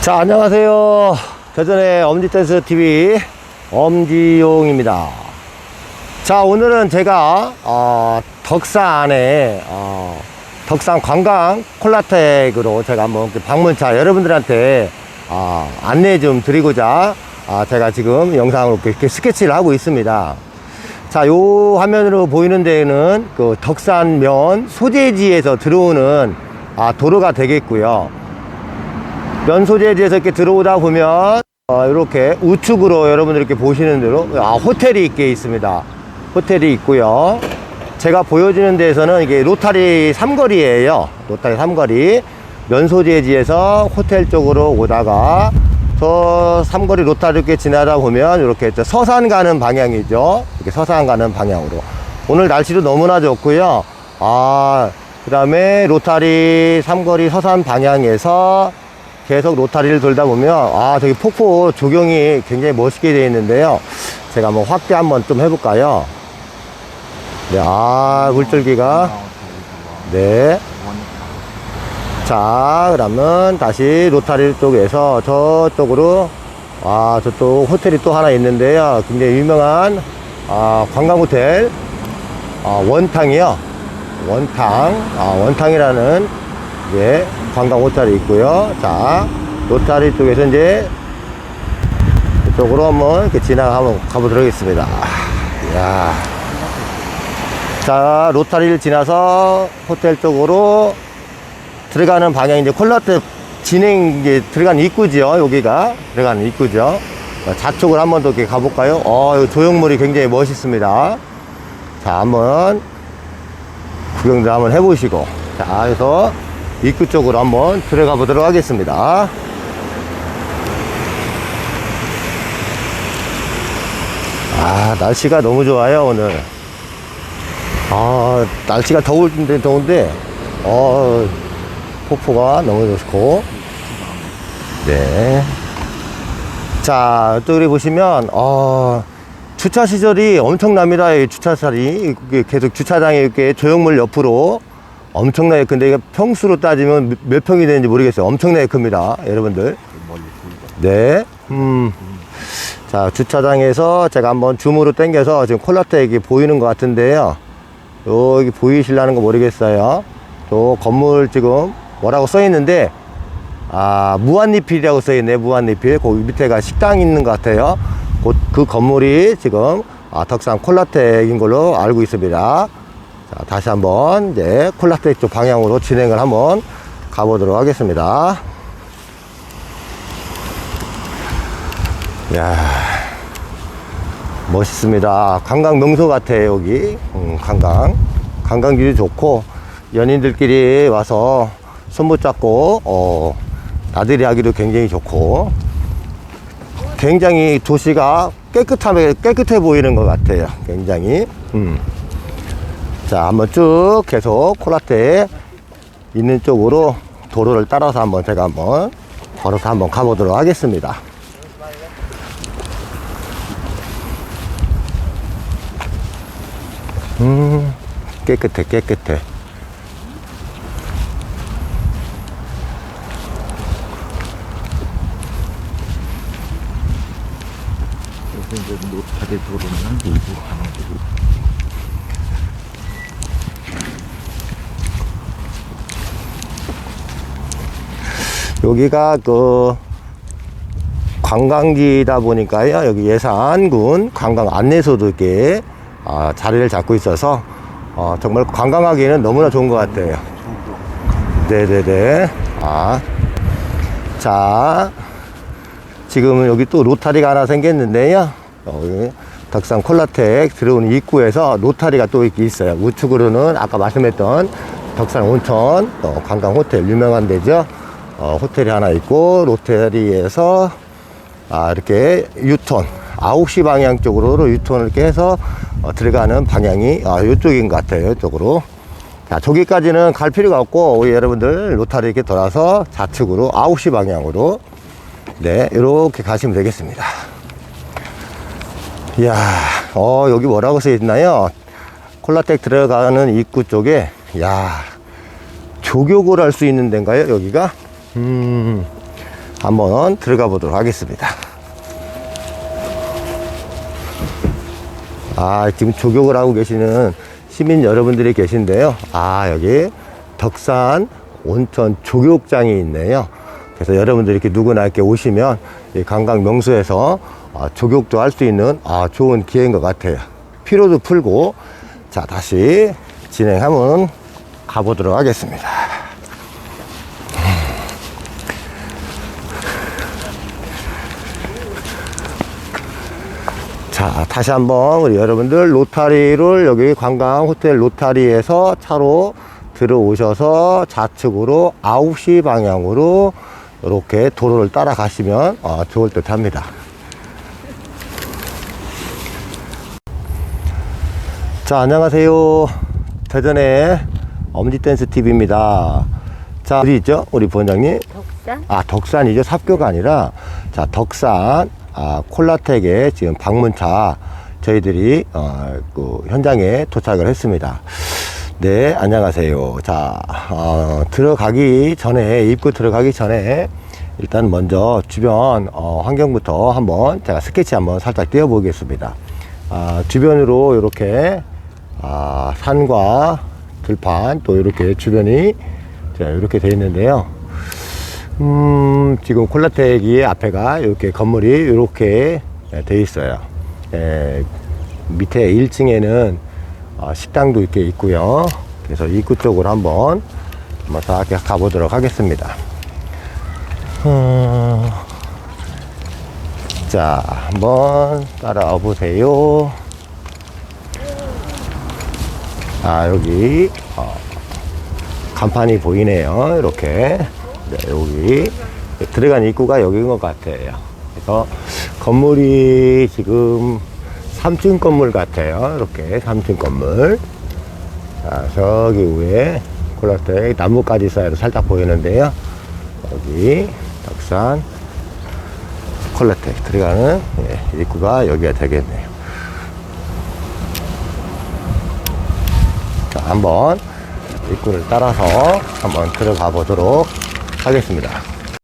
자, 안녕하세요. 대전의 엄지댄스 TV 엄지용입니다. 자, 오늘은 제가 어, 덕산에 어, 덕산 관광 콜라텍으로 제가 한번 방문차 여러분들한테 어, 안내 좀 드리고자 아, 제가 지금 영상으로 이렇게, 스케치를 하고 있습니다. 자, 요 화면으로 보이는 데는 그 덕산면 소재지에서 들어오는 아, 도로가 되겠고요. 면 소재지에서 이렇게 들어오다 보면 어, 이렇게 우측으로 여러분들 이렇게 보시는 대로 아, 호텔이 있게 있습니다. 호텔이 있고요. 제가 보여주는 데에서는 이게 로타리 삼거리예요. 로타리 삼거리. 면 소재지에서 호텔 쪽으로 오다가 저 삼거리 로타리 이렇게 지나다 보면 이렇게 저 서산 가는 방향이죠. 이렇게 서산 가는 방향으로. 오늘 날씨도 너무나 좋고요. 아, 그 다음에 로타리 삼거리 서산 방향에서 계속 로타리를 돌다 보면 아 저기 폭포 조경이 굉장히 멋있게 되어 있는데요. 제가 한번 확대 한번 좀 해볼까요? 네아 물줄기가. 네. 자 그러면 다시 로타리 쪽에서 저쪽으로 아 저쪽 호텔이 또 하나 있는데요. 굉장히 유명한 아 관광 호텔. 아 원탕이요. 원탕. 아 원탕이라는 이제 관광 호텔이 있고요. 자, 로타리 쪽에서 이제 이쪽으로 한번 이렇게 지나가 한번 가보도록 하겠습니다. 이야. 자, 로타리를 지나서 호텔 쪽으로 들어가는 방향이 이제 콜라테 진행 이제 들어가는 입구죠. 여기가 들어가는 입구죠. 자, 좌측으로 한번 더 이렇게 가볼까요? 어, 이 조형물이 굉장히 멋있습니다. 자, 한번 구경도 한번 해보시고. 자, 그래서 입구 쪽으로 한번 들어가 보도록 하겠습니다. 아, 날씨가 너무 좋아요, 오늘. 아, 날씨가 더운데, 더운데, 어, 폭포가 너무 좋고. 네. 자, 또 여기 보시면, 어, 주차 시설이 엄청납니다. 이 주차살이. 계속 주차장에 이렇게 조형물 옆으로 엄청나게 큰데 이게 평수로 따지면 몇- 몇 평이 되는지 모르겠어요. 엄청나게 큽니다. 여러분들. 네. 음. 자, 주차장에서 제가 한번 줌으로 당겨서 지금 콜라텍이 보이는 것 같은데요. 여기 보이실라는 거 모르겠어요. 또 건물 지금 뭐라고 써 있는데, 아, 무한리필이라고 써 있네. 무한리필. 거기 밑에가 식당 있는 것 같아요. 그, 그 건물이 지금 아, 덕산 콜라텍인 걸로 알고 있습니다. 자, 다시 한번 이제 콜라텍 쪽 방향으로 진행을 한번 가보도록 하겠습니다. 야 멋있습니다. 관광 명소 같아요, 여기. 음, 관광. 관광지도 좋고, 연인들끼리 와서 손 붙잡고, 어, 나들이 하기도 굉장히 좋고, 굉장히 도시가 깨끗하게, 깨끗해 보이는 것 같아요. 굉장히. 음. 자, 한번 쭉 계속 콜라테 있는 쪽으로 도로를 따라서 한번 제가 한번 걸어서 한번 가보도록 하겠습니다. 음, 깨끗해, 깨끗해. 이제 노타리 도로는 밀고 가는 거 여기가 그 관광지다 보니까요. 여기 예산군 관광 안내소도 이렇게 아, 자리를 잡고 있어서 어, 정말 관광하기에는 너무나 좋은 것 같아요. 네네네. 아, 자, 지금은 여기 또 로타리가 하나 생겼는데요. 여기 덕산 콜라텍 들어오는 입구에서 로타리가 또 이렇게 있어요. 우측으로는 아까 말씀했던 덕산 온천 또 관광 호텔 유명한 데죠. 어, 호텔이 하나 있고 로테리에서 아, 이렇게 유턴 9시 방향 쪽으로 유턴을 이렇게 해서 어, 들어가는 방향이 아, 이쪽인 것 같아요. 이쪽으로. 자, 저기까지는 갈 필요가 없고 우리 여러분들 로타리 이렇게 돌아서 좌측으로 9시 방향으로 네, 이렇게 가시면 되겠습니다. 이야, 어, 여기 뭐라고 써 있나요? 콜라텍 들어가는 입구 쪽에, 야 조교를 할수 있는 데인가요, 여기가? 음, 한번 들어가 보도록 하겠습니다. 아, 지금 조격을 하고 계시는 시민 여러분들이 계신데요. 아, 여기 덕산 온천 조격장이 있네요. 그래서 여러분들 이렇게 누구나 이렇게 오시면 이 관광 명소에서 아, 조격도 할 수 있는 아, 좋은 기회인 것 같아요. 피로도 풀고 자, 다시 진행하면 가보도록 하겠습니다. 자, 다시 한번 우리 여러분들 로타리를 여기 관광 호텔 로타리에서 차로 들어오셔서 좌측으로 9시 방향으로 이렇게 도로를 따라가시면 어, 좋을 듯 합니다. 자, 안녕하세요. 대전의 엄지댄스 TV입니다. 자, 어디 있죠? 우리 부원장님? 덕산? 아, 덕산이죠. 삽교가 아니라, 자, 덕산, 아, 콜라텍의 지금 방문차 저희들이, 어, 그 현장에 도착을 했습니다. 네, 안녕하세요. 자, 어, 들어가기 전에, 입구 들어가기 전에, 일단 먼저 주변, 어, 환경부터 한번 제가 스케치 한번 살짝 띄워 보겠습니다. 아, 주변으로 이렇게, 아, 산과 들판, 또 이렇게 주변이, 자, 이렇게 되어 있는데요. 음, 지금 콜라텍이 앞에가 이렇게 건물이 이렇게 돼 있어요. 에, 밑에 1층에는 어, 식당도 이렇게 있고요. 그래서 입구 쪽으로 한번 한번 가보도록 하겠습니다. 어, 자, 한번 따라와 보세요. 아, 여기 어, 간판이 보이네요. 이렇게. 네, 여기. 들어간 입구가 여기인 것 같아요. 그래서 건물이 지금 3층 건물 같아요. 이렇게 3층 건물. 자, 저기 위에 콜라텍 나뭇가지 사이로 살짝 보이는데요. 여기 덕산 콜라텍 들어가는 예, 입구가 여기가 되겠네요. 자, 한번 입구를 따라서 한번 들어가 보도록 하겠습니다.